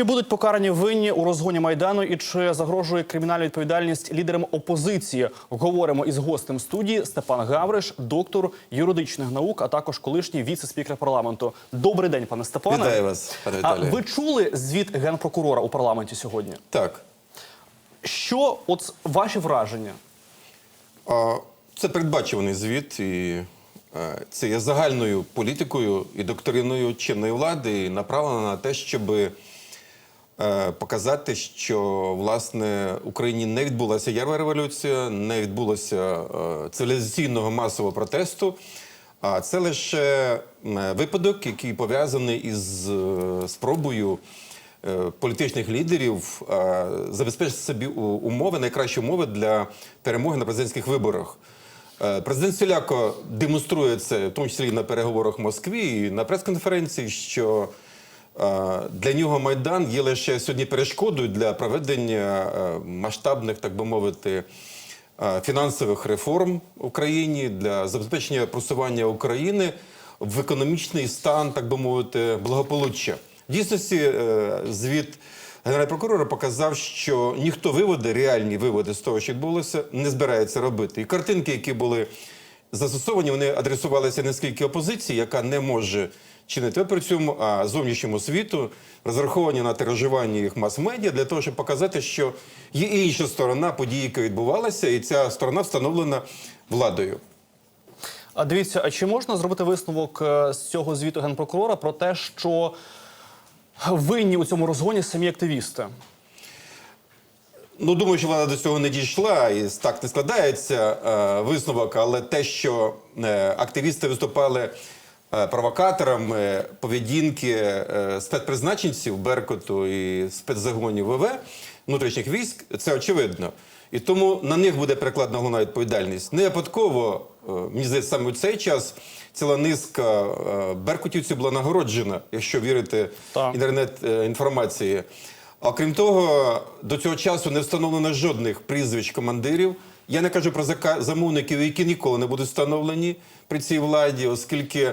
Чи будуть покарані винні у розгоні майдану і чи загрожує кримінальна відповідальність лідерам опозиції? Говоримо із гостем студії Степан Гавриш, доктор юридичних наук, а також колишній віце-спікер парламенту. Добрий день, пане Степане. Вітаю вас, пане А ви чули звіт генпрокурора у парламенті сьогодні? Так. Що от ваші враження? А, Це передбачуваний звіт, і е, це є загальною політикою і доктриною чинної влади, і направлена на те, щоб показати, що власне в Україні не відбулася ярва революція, не відбулося е, цивілізаційного масового протесту. А це лише випадок, який пов'язаний із е, спробою е, політичних лідерів е, забезпечити собі умови, найкращі умови для перемоги на президентських виборах. Е, Президент Сіляко демонструє це, в тому числі на переговорах в Москві і на прес-конференції, що е, для нього Майдан є лише сьогодні перешкодою для проведення е, масштабних, так би мовити, е, фінансових реформ в Україні для забезпечення просування України в економічний стан, так би мовити, благополуччя. В дійсності е, звіт генерального прокурора показав, що ніхто виводи, реальні виводи з того, що відбулося, не збирається робити. І картинки, які були застосовані, вони адресувалися не скільки опозиції, яка не може чинити при цьому, а зовнішньому світу, розраховані на тиражування їх мас-медіа для того, щоб показати, що є інша сторона події, яка відбувалася, і ця сторона встановлена владою. А дивіться, а чи можна зробити висновок е, з цього звіту генпрокурора про те, що винні у цьому розгоні самі активісти? Ну, думаю, що вона до цього не дійшла, і так не складається е, висновок, але те, що е, активісти виступали е, провокаторами поведінки е, спецпризначенців Беркуту і спецзагонів ВВ внутрішніх військ, це очевидно. І тому на них буде перекладена головна відповідальність. Не випадково, е, мені здається, саме в цей час ціла низка е, беркутівців була нагороджена, якщо вірити інтернет-інформації. Окрім того, до цього часу не встановлено жодних прізвищ командирів. Я не кажу про замовників, які ніколи не будуть встановлені при цій владі, оскільки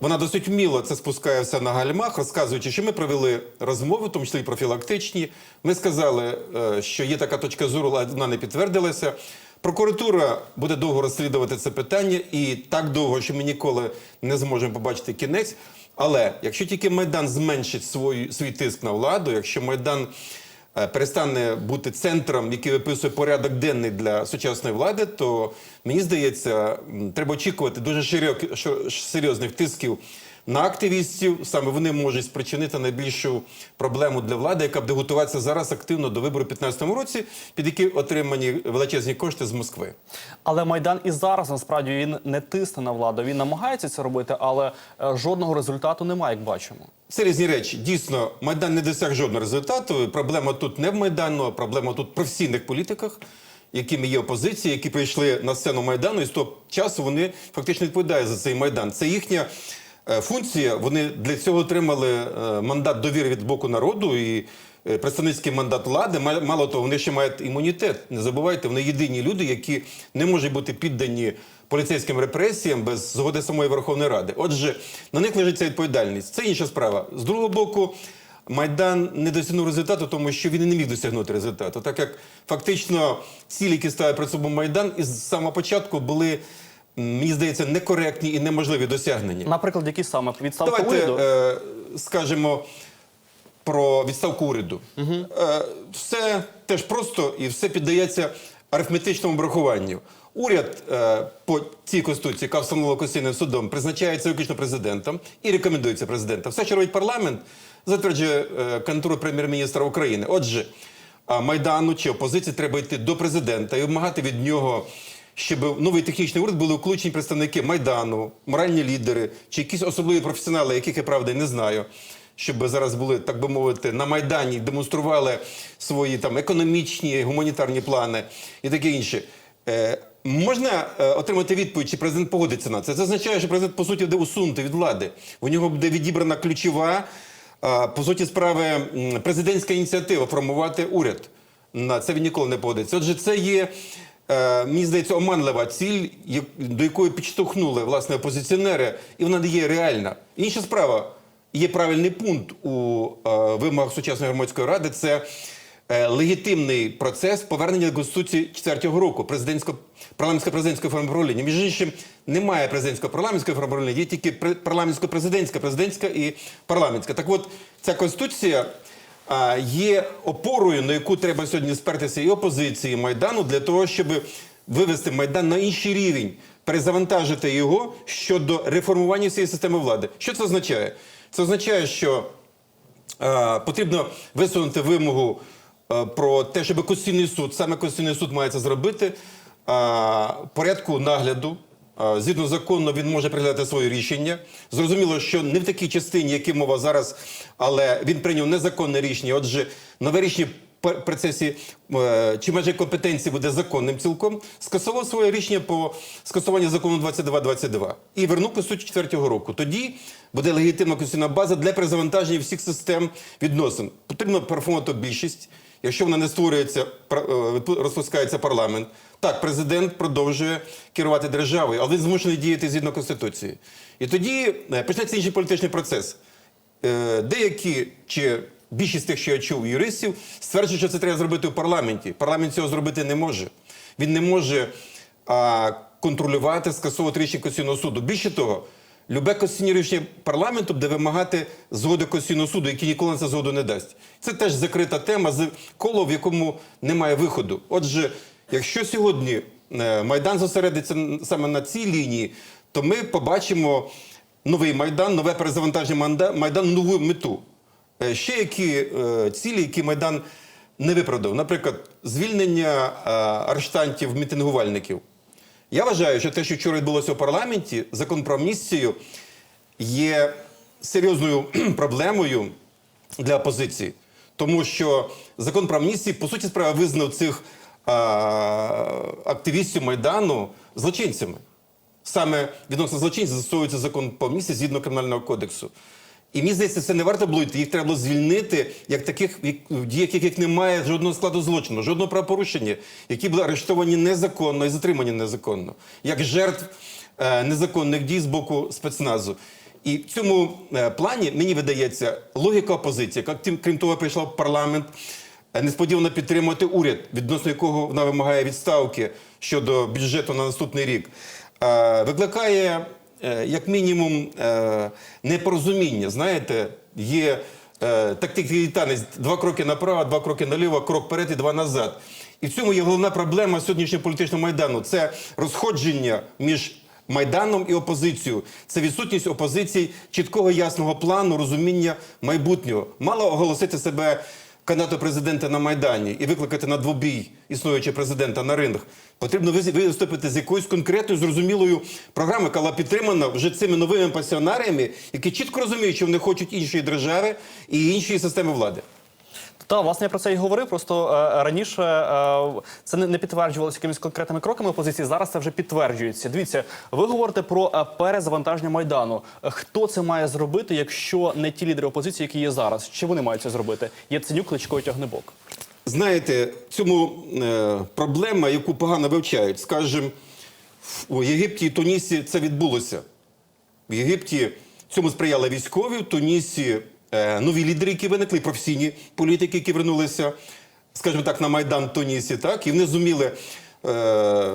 вона досить вміло це спускає все на гальмах, розказуючи, що ми провели розмови, в тому числі профілактичні. Ми сказали, е, що є така точка зору, але вона не підтвердилася. Прокуратура буде довго розслідувати це питання, і так довго, що ми ніколи не зможемо побачити кінець. Але якщо тільки Майдан зменшить свій, свій тиск на владу, якщо Майдан е, перестане бути центром, який виписує порядок денний для сучасної влади, то мені здається, треба очікувати дуже широк, серйозних тисків на активістів. Саме вони можуть спричинити найбільшу проблему для влади, яка буде готуватися зараз активно до вибору у 2015 році, під які отримані величезні кошти з Москви. Але майдан і зараз насправді він не тисне на владу. Він намагається це робити, але е, жодного результату немає, як бачимо. Це різні речі. Дійсно, Майдан не досяг жодного результату. Проблема тут не в Майдану, а проблема тут в професійних політиках, якими є опозиція, які прийшли на сцену Майдану, і з того часу вони фактично відповідають за цей Майдан. Це їхня е, функція. Вони для цього отримали е, мандат довіри від боку народу і е, представницький мандат влади. Мало того, вони ще мають імунітет. Не забувайте, вони єдині люди, які не можуть бути піддані поліцейським репресіям без згоди самої Верховної Ради. Отже, на них лежить ця відповідальність. Це інша справа. З другого боку, Майдан не досягнув результату, тому що він і не міг досягнути результату, так як фактично цілі, які ставив перед собою Майдан, із самого початку були, мені здається, некоректні і неможливі досягнення. Наприклад, які саме відставка Давайте уряду? е, скажемо про відставку уряду. Е, все теж просто і все піддається арифметичному обрахуванню. Уряд е, по цій конституції, яка встановлена Конституційним судом, призначається виключно президентом і рекомендується президентом. Все, що робить парламент, затверджує е, кандидатуру прем'єр-міністра України. Отже, Майдану чи опозиції треба йти до президента і вимагати від нього, щоб в новий технічний уряд були включені представники Майдану, моральні лідери чи якісь особливі професіонали, яких я правда не знаю. Щоб зараз були, так би мовити, на Майдані, демонстрували свої там економічні, гуманітарні плани і таке інше. Е, можна е, отримати відповідь, чи президент погодиться на це? Це означає, що президент, по суті, буде усунути від влади. У нього буде відібрана ключова, е, по суті, справи президентська ініціатива формувати уряд. На це він ніколи не погодиться. Отже, це є, мені здається, оманлива ціль, до якої підштовхнули власне опозиціонери, і вона не є реальна. Інша справа. є правильний пункт у е, вимогах сучасної громадської ради. Це е, легітимний процес повернення до Конституції 4-го року президентсько парламентсько-президентської форми правління. Між іншим, немає президентсько-парламентської форми правління, є тільки пре- парламентсько-президентська, президентська і парламентська. Так от, ця конституція є опорою, на яку треба сьогодні спертися і опозиції, і майдану для того, щоб вивести майдан на інший рівень, перезавантажити його щодо реформування всієї системи влади. Що це означає? Це означає, що е, потрібно висунути вимогу е, про те, щоб Конституційний суд, саме Конституційний суд має це зробити, е, порядку нагляду. Згідно закону, він може прийняти своє рішення. Зрозуміло, що не в такій частині, які мова зараз, але він прийняв незаконне рішення. Отже, нове рішення процесі е, чи межі компетенції буде законним цілком, скасував своє рішення по скасуванню закону 2222 і вернув Конституцію 4 року. Тоді буде легітимна конституційна база для перезавантаження всіх систем відносин. Потрібно переформувати більшість. Якщо вона не створюється, е, розпускається парламент. Так, президент продовжує керувати державою, але він змушений діяти згідно Конституції. І тоді е, почнеться інший політичний процес. Деякі чи більшість тих, що я чув, юристів, стверджують, що це треба зробити у парламенті. Парламент цього зробити не може. Він не може а, контролювати, скасовувати рішення Конституційного суду. Більше того, любе конституційне рішення парламенту буде вимагати згоди Конституційного суду, який ніколи на це згоду не дасть. Це теж закрита тема з коло, в якому немає виходу. Отже, якщо сьогодні е, Майдан зосередиться саме на цій лінії, то ми побачимо новий Майдан, нове перезавантаження Майдану, нову мету. Е, Ще які е, цілі, які Майдан не виправдав. Наприклад, звільнення е, арештантів, мітингувальників. Я вважаю, що те, що вчора відбулося у парламенті, закон про амністію є серйозною проблемою для опозиції. Тому що закон про амністію, по суті справи, визнав цих а, активістів Майдану злочинцями. Саме відносно злочинців застосовується закон по амністії згідно кримінального кодексу. І мені здається, це не варто було. Їх треба було звільнити, як таких, діях яких немає жодного складу злочину, жодного правопорушення, які були арештовані незаконно і затримані незаконно, як жертв е, незаконних дій з боку спецназу. І в цьому е, плані мені видається логіка опозиції, яка крім того прийшла в парламент е, несподівано підтримувати уряд, відносно якого вона вимагає відставки щодо бюджету на наступний рік, е, викликає як мінімум е, непорозуміння. Знаєте, є е, тактичний танець два кроки направо, два кроки наліво, крок вперед і два назад. І в цьому є головна проблема сьогоднішнього політичного майдану це розходження між. Майданом і опозицією це відсутність опозиції чіткого ясного плану, розуміння майбутнього. Мало оголосити себе кандидату президента на майдані і викликати на двобій існуючого президента на ринг. Потрібно виступити з якоюсь конкретною зрозумілою програмою, яка була підтримана вже цими новими пасіонаріями, які чітко розуміють, що вони хочуть іншої держави і іншої системи влади. Та власне я про це і говорив. Просто е, раніше е, це не, не підтверджувалося якимись конкретними кроками опозиції. Зараз це вже підтверджується. Дивіться, ви говорите про е, перезавантаження майдану. Е, Хто це має зробити, якщо не ті лідери опозиції, які є зараз? Чи вони мають це зробити? Яценюк, Кличко і Тягнебок. Знаєте, цьому е, проблема, яку погано вивчають, скажімо, у Єгипті і Тунісі це відбулося. В Єгипті цьому сприяли військові, в Тунісі нові лідери, які виникли, професійні політики, які вернулися, скажімо так, на Майдан Тунісі, так, і вони зуміли. Е,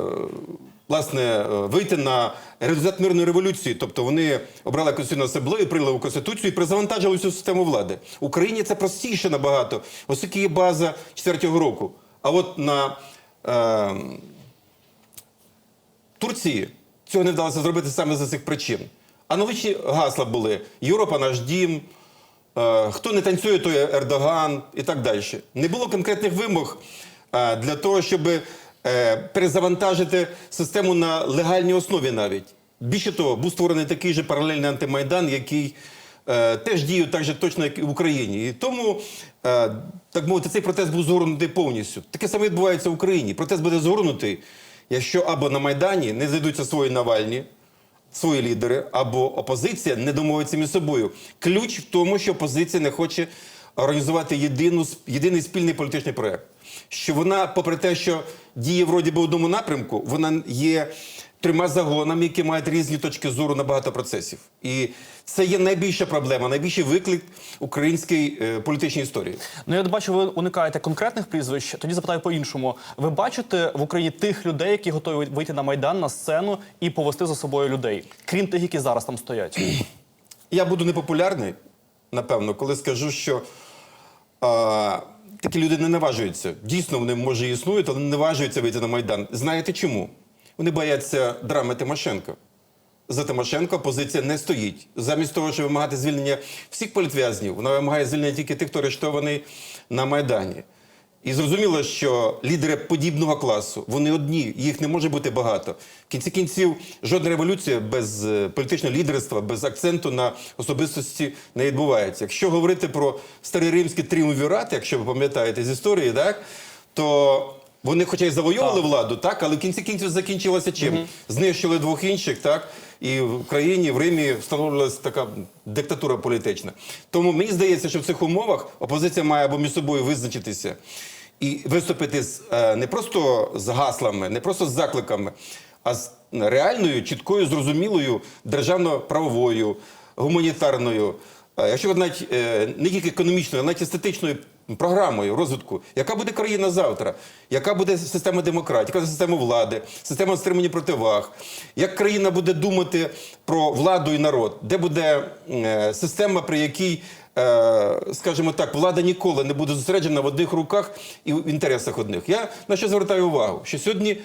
Власне, е, вийти на результат мирної революції, тобто вони обрали конституційну асамблею, прийняли конституцію і перезавантажили всю систему влади. В Україні це простіше набагато, оскільки є база 4-го року. А от на е, Турції цього не вдалося зробити саме за цих причин. Аналогічні гасла були: Європа наш дім, е, хто не танцює, той Ердоган і так далі. Не було конкретних вимог е, для того, щоб е, перезавантажити систему на легальній основі навіть. Більше того, був створений такий же паралельний антимайдан, який е, теж діяв так же точно, як і в Україні. І тому, е, так мовити, цей протест був згорнутий повністю. Таке саме відбувається в Україні. Протест буде згорнутий, якщо або на Майдані не зайдуться свої Навальні, свої лідери, або опозиція не домовиться між собою. Ключ в тому, що опозиція не хоче організувати єдину, єдиний спільний політичний проект. Що вона, попри те, що діє вроді би одному напрямку, вона є трьома загонами, які мають різні точки зору на багато процесів. І це є найбільша проблема, найбільший виклик української е, політичній історії. Ну я бачу, ви уникаєте конкретних прізвищ. Тоді запитаю по-іншому. Ви бачите в Україні тих людей, які готові вийти на майдан на сцену і повести за собою людей, крім тих, які зараз там стоять? Я буду непопулярний, напевно, коли скажу, що а, такі люди не наважуються. Дійсно, вони може існують, але не наважуються вийти на Майдан. Знаєте чому? Вони бояться драми Тимошенко. За Тимошенко опозиція не стоїть. Замість того, щоб вимагати звільнення всіх політв'язнів, вона вимагає звільнення тільки тих, хто арештований на Майдані. І зрозуміло, що лідери подібного класу, вони одні, їх не може бути багато. В кінці кінців жодна революція без е, політичного лідерства, без акценту на особистості не відбувається. Якщо говорити про старий римський тріумвірат, якщо ви пам'ятаєте з історії, так, то вони хоча й завойовували владу, так, але в кінці кінців закінчилося чим? Знищили двох інших, так, і в Україні, в Римі встановлювалася така диктатура політична. Тому мені здається, що в цих умовах опозиція має або між собою визначитися і виступити з, е, не просто з гаслами, не просто з закликами, а з реальною, чіткою, зрозумілою державно-правовою, гуманітарною, е, якщо навіть е, не тільки економічною, а навіть естетичною програмою розвитку, яка буде країна завтра, яка буде система демократії, яка буде система влади, система стримання противаг, як країна буде думати про владу і народ, де буде е, система, при якій, е, скажімо так, влада ніколи не буде зосереджена в одних руках і в інтересах одних. Я на що звертаю увагу, що сьогодні.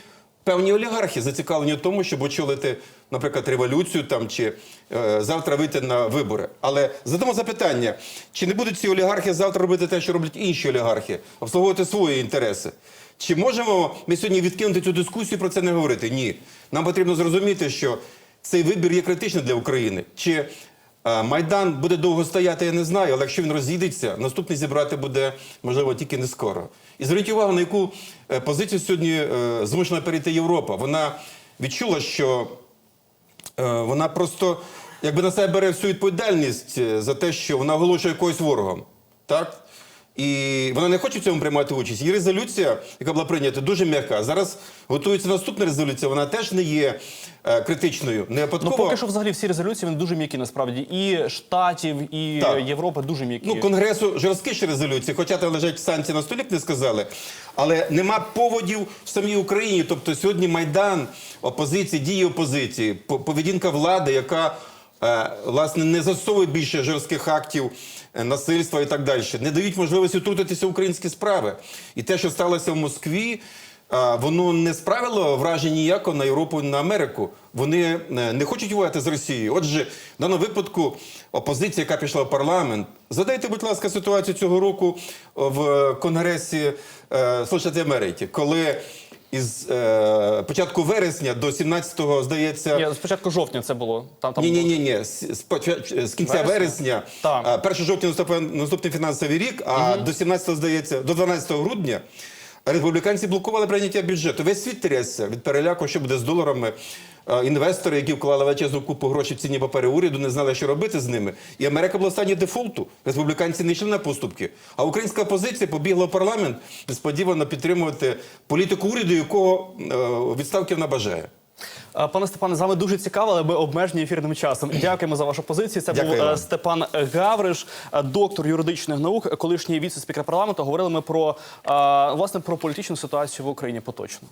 Певні олігархи зацікавлені в тому, щоб очолити, наприклад, революцію там чи е, завтра вийти на вибори. Але задамо запитання: чи не будуть ці олігархи завтра робити те, що роблять інші олігархи, обслуговувати свої інтереси? Чи можемо ми сьогодні відкинути цю дискусію про це не говорити? Ні. Нам потрібно зрозуміти, що цей вибір є критичним для України. Чи е, Майдан буде довго стояти, я не знаю, але якщо він розійдеться, наступний зібрати буде можливо тільки не скоро. І зверніть увагу, на яку е, позицію сьогодні е, змушена перейти Європа. Вона відчула, що вона просто якби на себе бере всю відповідальність е, за те, що вона оголошує якогось ворогом. Так? І вона не хоче в цьому приймати участь. Її резолюція, яка була прийнята, дуже м'яка. Зараз готується наступна резолюція, вона теж не є е, критичною. Не Ну поки що, взагалі, всі резолюції вони дуже м'які, насправді, і штатів, і Так. Європи дуже м'які. Ну, Конгресу жорсткіші резолюції, хоча там лежать санкції на столі, б не сказали. Але нема поводів в самій Україні. Тобто сьогодні Майдан опозиції, дії опозиції, по- поведінка влади, яка власне не засовує більше жорстких актів е, насильства і так далі, не дають можливості втрутитися в українські справи. І те, що сталося в Москві. Воно не справило враження ніякого на Європу на Америку. Вони е, не хочуть воювати з Росією. Отже, в даному випадку опозиція, яка пішла в парламент, задайте, будь ласка, ситуацію цього року в Конгресі е, Сполучених Америки, коли із е, початку вересня до 17-го, здається, Ні, спочатку жовтня це було. Там, там ні, ні, ні, ні. З, з поч- з кінця Вересня? вересня, Так. а, 1 жовтня наступає наступний фінансовий рік, а до 17 здається, до 12 грудня. Республіканці блокували прийняття бюджету. Весь світ трясся від переляку, що буде з доларами. Інвестори, які вклали величезну купу грошей в цінні папери уряду, не знали, що робити з ними. І Америка була в стані дефолту. Республіканці не йшли на поступки. А українська опозиція побігла в парламент несподівано підтримувати політику уряду, якого е, відставки вона бажає. Пане Степане, з вами дуже цікаво, але ми обмежені ефірним часом. Дякуємо за вашу позицію. Це Дякую був е, вам. Степан Гавриш, е, доктор юридичних наук, колишній віце-спікер парламенту. Говорили ми про власне про політичну ситуацію в Україні поточно.